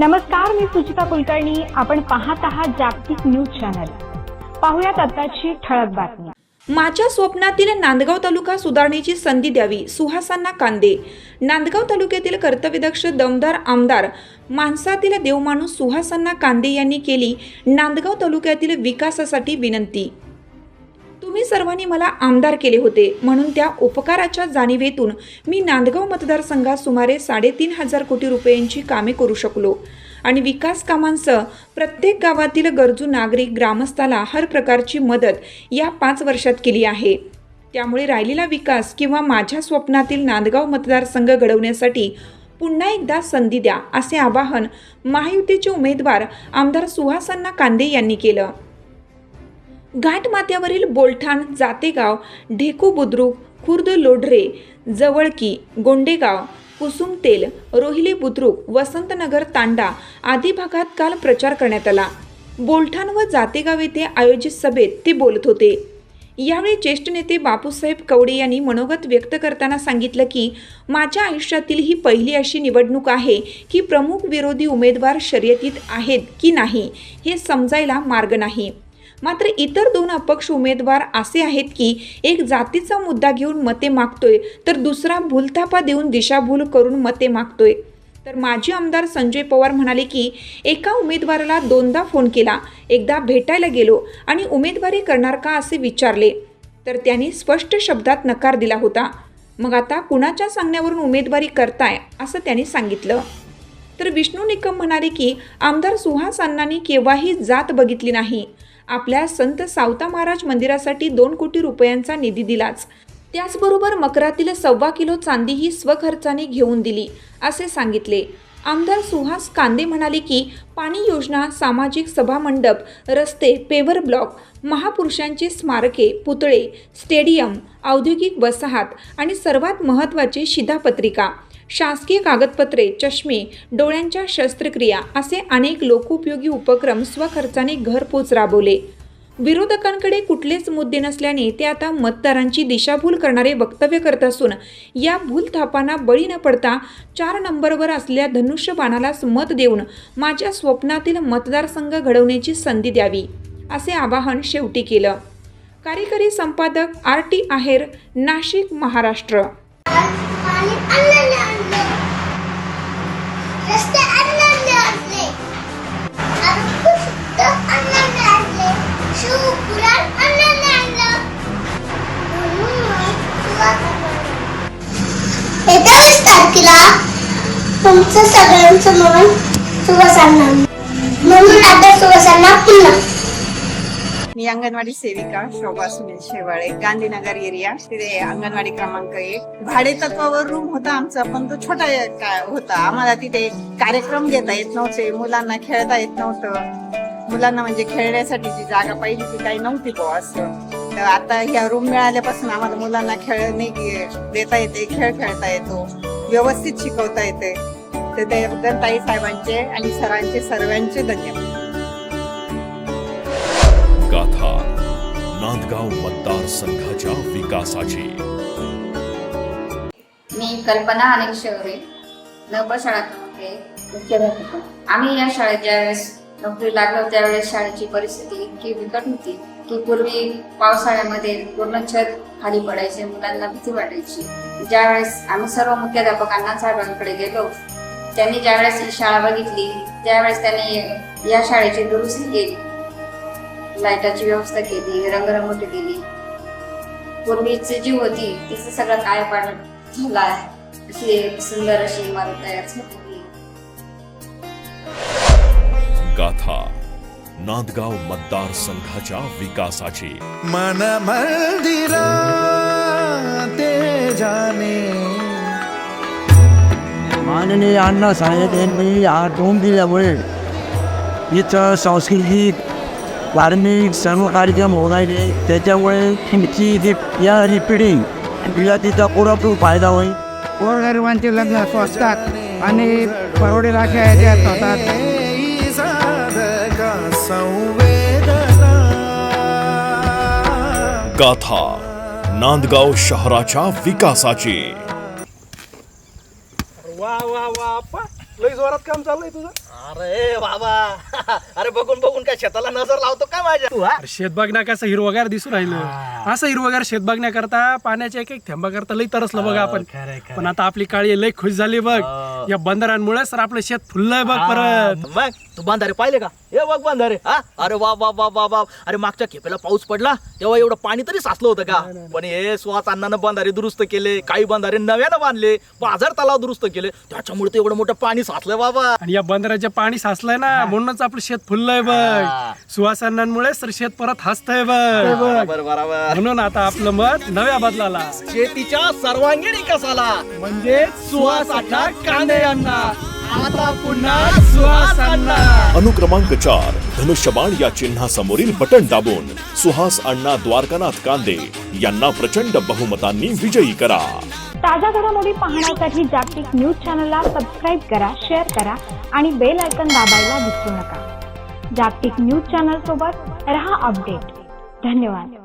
नमस्कार मी सुचिता कुलकर्णी. आपण पाहत आहात जागतिक न्यूज चॅनल. पाहुयात आताची ठळक बातमी. माझ्या स्वप्नातील नांदगाव तालुका सुधारणेची संधी द्यावी सुहासांना कांदे. नांदगाव तालुक्यातील कर्तव्यदक्ष दमदार आमदार माणसातील देवमाणूस सुहासांना कांदे यांनी केली नांदगाव तालुक्यातील विकासासाठी विनंती. तुम्ही सर्वांनी मला आमदार केले होते. म्हणून त्या उपकाराच्या जाणीवेतून मी नांदगाव मतदारसंघात सुमारे साडेतीन हजार कोटी रुपयांची कामे करू शकलो. आणि विकास कामांसह प्रत्येक गावातील गरजू नागरिक ग्रामस्थाला हर प्रकारची मदत या पाच वर्षात केली आहे. त्यामुळे राहिलेला विकास किंवा माझ्या स्वप्नातील नांदगाव मतदारसंघ घडवण्यासाठी पुन्हा एकदा संधी द्या असे आवाहन महायुतीचे उमेदवार आमदार सुहासन्ना कांदे यांनी केलं. घाटमाथ्यावरील बोलठाण जातेगाव ढेकू बुद्रुक खुर्द लोढरे जवळकी गोंडेगाव कुसुमतेल रोहिले बुद्रुक वसंतनगर तांडा आदी भागात काल प्रचार करण्यात आला. बोलठाण व जातेगाव येथे आयोजित सभेत ते बोलत होते. यावेळी ज्येष्ठ नेते बापूसाहेब कवडे यांनी मनोगत व्यक्त करताना सांगितलं की माझ्या आयुष्यातील ही पहिली अशी निवडणूक आहे की प्रमुख विरोधी उमेदवार शर्यतीत आहेत की नाही हे समजायला मार्ग नाही. मात्र इतर दोन अपक्ष उमेदवार असे आहेत की एक जातीचा मुद्दा घेऊन मते मागतोय तर दुसरा भूलथापा देऊन दिशाभूल करून मते मागतोय. तर माजी आमदार संजय पवार म्हणाले की एका उमेदवाराला दोनदा फोन केला एकदा भेटायला गेलो आणि उमेदवारी करणार का असे विचारले. तर त्यांनी स्पष्ट शब्दात नकार दिला होता. मग आता कुणाच्या सांगण्यावरून उमेदवारी करताय असं त्यांनी सांगितलं. तर विष्णू निकम म्हणाले की आमदार सुहास अण्णांनी केव्हाही जात बघितली नाही. आपल्या संत सावता महाराज मंदिरासाठी दोन कोटी रुपयांचा निधी दिलाच. त्याचबरोबर मकरातील सव्वा किलो चांदीही स्वखर्चाने घेऊन दिली असे सांगितले. आमदार सुहास कांदे म्हणाले की पाणी योजना सामाजिक सभामंडप रस्ते पेवर ब्लॉक महापुरुषांची स्मारके पुतळे स्टेडियम औद्योगिक वसाहत आणि सर्वात महत्त्वाची शिधापत्रिका शासकीय कागदपत्रे चष्मे डोळ्यांच्या शस्त्रक्रिया असे अनेक लोकोपयोगी उपक्रम स्वखर्चाने घरपोच राबवले. विरोधकांकडे कुठलेच मुद्दे नसल्याने ते आता मतदारांची दिशाभूल करणारे वक्तव्य करत असून या भूलथापांना बळी न पडता चार नंबरवर असलेल्या धनुष्यबाणालाच मत देऊन माझ्या स्वप्नातील मतदारसंघ घडवण्याची संधी द्यावी असे आवाहन शेवटी केलं. कार्यकारी संपादक आर टी आहेर नाशिक महाराष्ट्र. रस्ते अन्नाने आणले आरोग्य शुद्ध अन्नाने आणले शिव पुराण अन्नाने आणलं म्हणून तारखेला तुमचं सगळ्यांचं मन सुवासांना म्हणून आता सुवासांना पुन्हा मी अंगणवाडी सेविका शोभा सुनील शेवाळे गांधीनगर एरिया तिथे अंगणवाडी क्रमांक एक. भाडे तत्वावर रूम होता आमचा पण तो छोटा होता. आम्हाला तिथे कार्यक्रम घेता येत नव्हते मुलांना खेळता येत नव्हतं. मुलांना म्हणजे खेळण्यासाठी जी जागा पाहिजे ती काही नव्हती बुवा असं. तर आता ह्या रूम मिळाल्यापासून आम्हाला मुलांना खेळणे देता येते खेळ खेळता येतो व्यवस्थित शिकवता येते. तर ते ताई साहेबांचे आणि सरांचे सर्वांचे धन्यवाद. नांदगाव मतदारसंघाच्या विकासाची. मी कल्पना अनिल शेवरे नवबा शाळा मुख्याध्यापिका. आम्ही या शाळेत ज्यावेळेस नोकरी लागलो त्यावेळेस शाळेची परिस्थिती इतकी बिकट होती की पूर्वी पावसाळ्यामध्ये पूर्ण छत खाली पडायचे मुलांना भीती वाटायची. ज्यावेळेस आम्ही सर्व मुख्याध्यापकांना साहेबांकडे गेलो त्यांनी ज्यावेळेस ही शाळा बघितली त्यावेळेस त्यांनी या शाळेची दुरुस्ती केली. लाईटाची व्यवस्था केली रंगरंगोटी केली. पूर्वीची जी होती तिचं सगळं काय पाडत झालं आहे. अशी एक सुंदर अशी इमारत तयार झालेली गाथा नांदगाव मतदारसंघाच्या विकासाची. मन मंदिरा ते जाणे माननीय अण्णा साहेब यांनी या दोन दिल्यामुळे इथं सांस्कृतिक धार्मिक सर्व कार्यक्रम होणारे त्याच्यामुळे तुमची जी या पिढी तिला तिचा पुरेपूर फायदा होईल गोरगरिबांचे लग्न स्वस्तात आणि परवडे राख्या याच्यात होतात गाथा नांदगाव शहराच्या विकासाची वा वा वा लय जोरात काम चाललंय तुझं अरे बाबा. अरे बघून बघून काय शेताला नजर लावतो काय माझ्या? तू हा? शेत बघण्या कसं हिरवगार दिसू राहिलं. असं हिरवगार शेत बघण्याकरता पाण्याच्या एक एक थेंबा करता लई तरसलं बघा आपण. पण आता आपली काळी लई खुश झाली बघ. या बंदरांमुळे सर आपलं शेत फुललंय बघ परत. मग तू बांधारे पाहिले का? हे बघ बांधारे हा? अरे वा वा वा वा वा. अरे मागच्या खेपेला पाऊस पडला तेव्हा एवढं पाणी तरी साचलं होतं का? पण हे सुहास अण्णानं बांधारे दुरुस्त केले काही बांधारे नव्यानं बांधले बाजार तलाव दुरुस्त केले. त्याच्यामुळे ते एवढं मोठं पाणी साचलं बाबा. आणि या बंदराचे पाणी साचलंय ना म्हणूनच आपलं शेत फुललंय बघ. सुवासांमुळे सर शेत परत हसतंय बघ. बरोबर बरोबर. म्हणून आता आपलं मत नव्या बदलाला. शेतीच्या सर्वांगीण विकासाला. म्हणजे सुहास अण्णा कांदे अण्णा आता पुन्हा सुहास अण्णा अनुक्रमांक चार धनुष्यबाण या चिन्हासमोरील बटन दाबून सुहास अण्णा द्वारकानाथ कांदे यांना प्रचंड बहुमतांनी विजयी करा. ताज्या घडामोडी पाहण्यासाठी जागतिक न्यूज चॅनलला सबस्क्राईब करा शेअर करा आणि बेल आयकॉन दाबायला विसरू नका. जागतिक न्यूज चॅनल सोबत रहा अपडेट. धन्यवाद.